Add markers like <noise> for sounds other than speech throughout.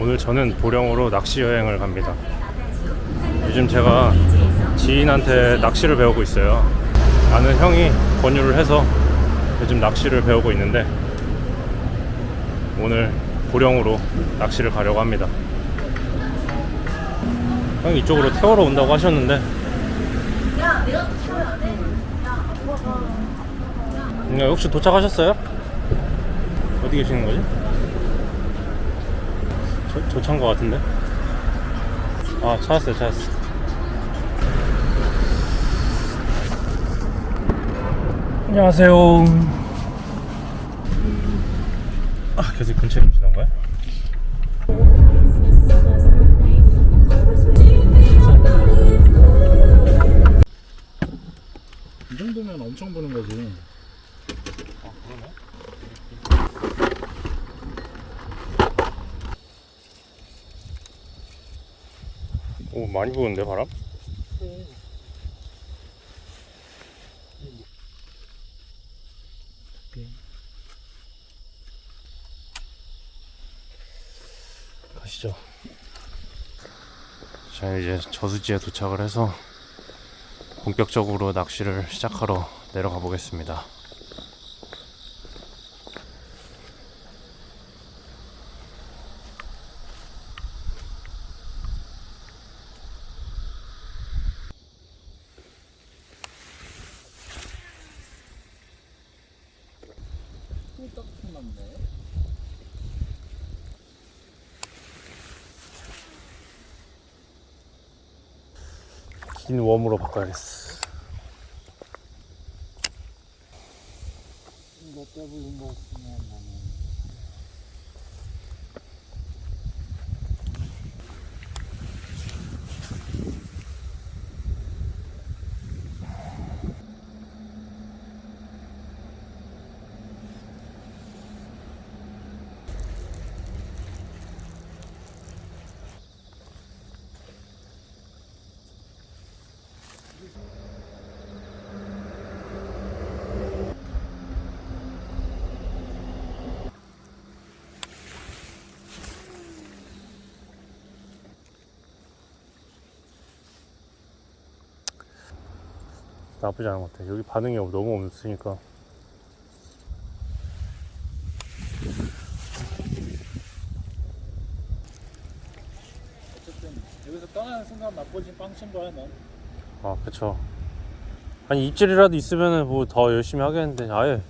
오늘 저는 보령으로 낚시 여행을 갑니다. 요즘 제가 지인한테 낚시를 배우고 있어요. 아는 형이 권유를 해서 요즘 낚시를 배우고 있는데 오늘 보령으로 낚시를 가려고 합니다. 형이 이쪽으로 태워러 온다고 하셨는데 음, 혹시 도착하셨어요? 어디 계시는 거지? 저, 저 차인 것 같은데? 아 찾았어요 찾았어 안녕하세요 아 계속 근처에 계시던 거야? 이 정도면 엄청 부는 거지. 아 그러네 오 많이 부는데 바람? 가시죠. 자 이제 저수지에 도착을 해서 본격적으로 낚시를 시작하러 내려가 보겠습니다. 꿀떡 났네. 긴 웜으로 바꿔야겠어. 너 때문에 먹으면 나는. 나쁘지 않은 것 같아. 여기 반응이 너무 없으니까. 어쨌든 여기서 떠나는 순간 맛보진 빵친 거야 넌. 아, 그쵸. 아니, 입질이라도 있으면은 뭐더 열심히 하겠는데, 아예.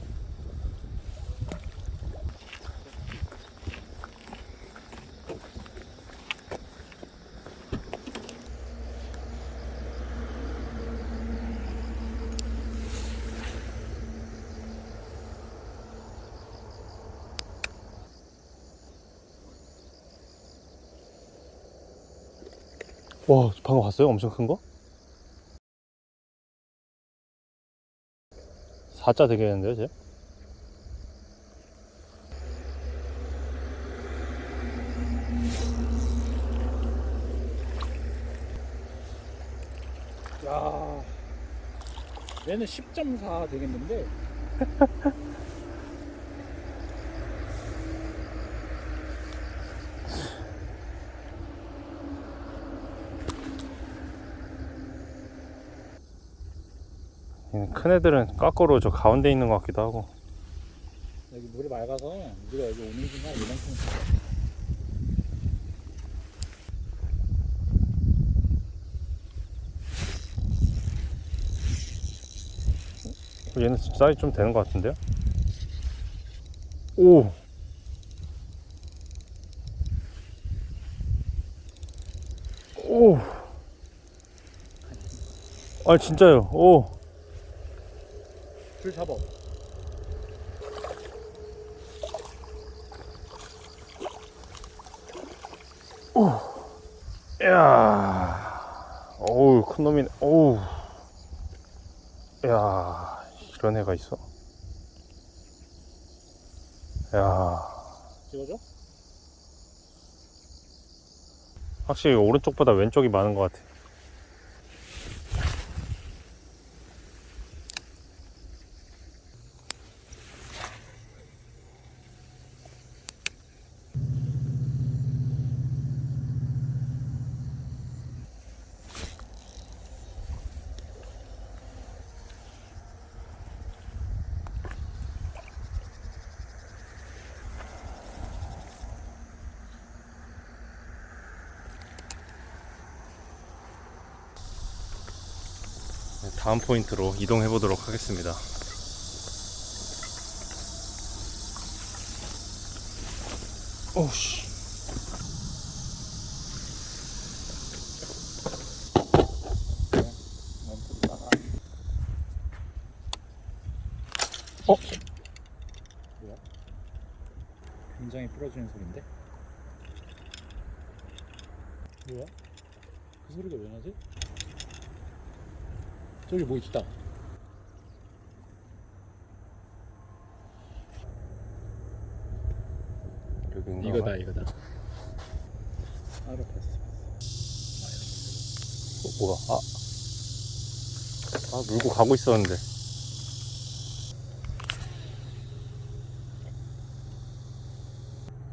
와, 방금 봤어요? 엄청 큰 거? 4자 되겠는데요, 쟤? 야. 얘는 10.4 되겠는데. <laughs> 큰 애들은 까꾸로 저 가운데 있는 것 같기도 하고. 여기 물이 맑아서 우리가 여기 오는 순간 이만큼 얘는 사이즈 좀 되는 것 같은데요? 오! 오! 아, 진짜요. 오! 줄 잡아. 이야. 어우, 큰 놈이네. 어우. 야 이런 애가 있어. 야 찍어줘? 확실히 오른쪽보다 왼쪽이 많은 것 같아. 다음 포인트로 이동해 보도록 하겠습니다. 오씨. 어? 뭐야? 굉장히 부러지는 소리인데? 뭐야? 그 소리가 왜 나지? 저기 뭐 있다 여기인가? 이거다 이거다 알아 봤어 어, 뭐야? 아. 아, 물고 가고 있었는데.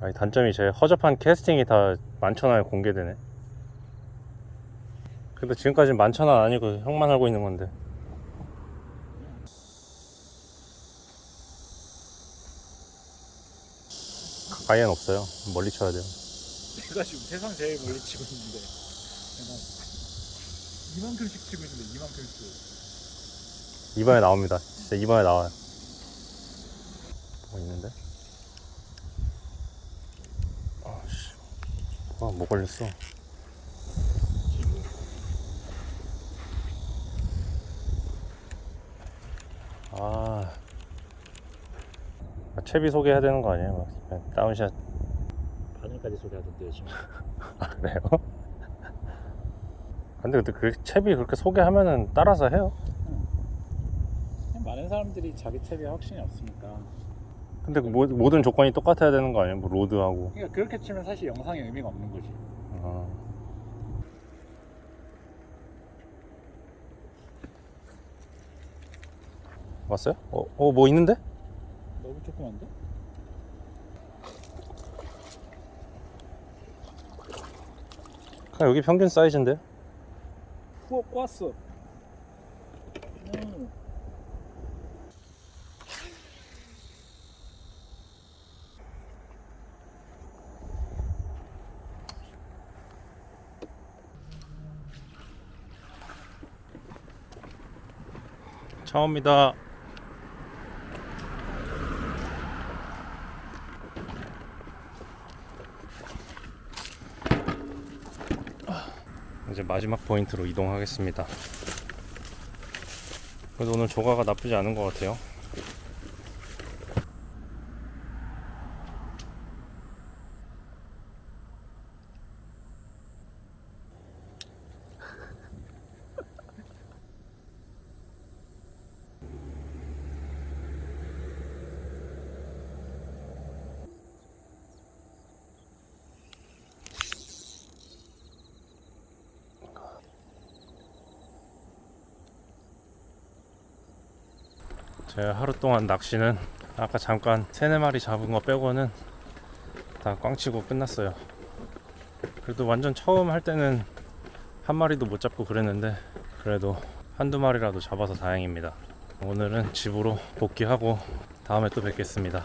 아니, 단점이 제 허접한 캐스팅이 다 만천하에 공개되네. 근데 지금까지 만천하 아니고 형만 알고 있는 건데. 가까이엔 없어요. 멀리 쳐야 돼요. 내가 지금 세상 제일 멀리 치고 있는데 내가 이만큼씩 치고 있는데 이만큼씩 이번에 나옵니다. 진짜 이번에 나와요. 뭐 있는데? 아씨. 아, 뭐 걸렸어? 채비 소개해야 되는 거 아니에요? 그냥 다운샷. 바늘까지 소개하던데요 지금 <laughs> 아, 그래요? 근데, 근데 그 채비 그렇게 소개하면은 따라서 해요. 많은 사람들이 자기 채비에 확신이 없으니까 근데 그 모, 모든 조건이 똑같아야 되는 거 아니에요? 뭐 로드하고. 그러니까 그렇게 치면 사실 영상에 의미가 없는 거지 아. 왔어요? 어, 어, 뭐 있는데? 너무 조그만데? 아, 여기 평균 사이즈인데? 우와 꼬았어 음. 처음입니다. 이제 마지막 포인트로 이동하겠습니다. 그래도 오늘 조가가 나쁘지 않은 것 같아요. 제가 하루 동안 낚시는 아까 잠깐 세네 마리 잡은 거 빼고는 다 꽝치고 끝났어요. 그래도 완전 처음 할 때는 한 마리도 못 잡고 그랬는데 그래도 한두 마리라도 잡아서 다행입니다. 오늘은 집으로 복귀하고 다음에 또 뵙겠습니다.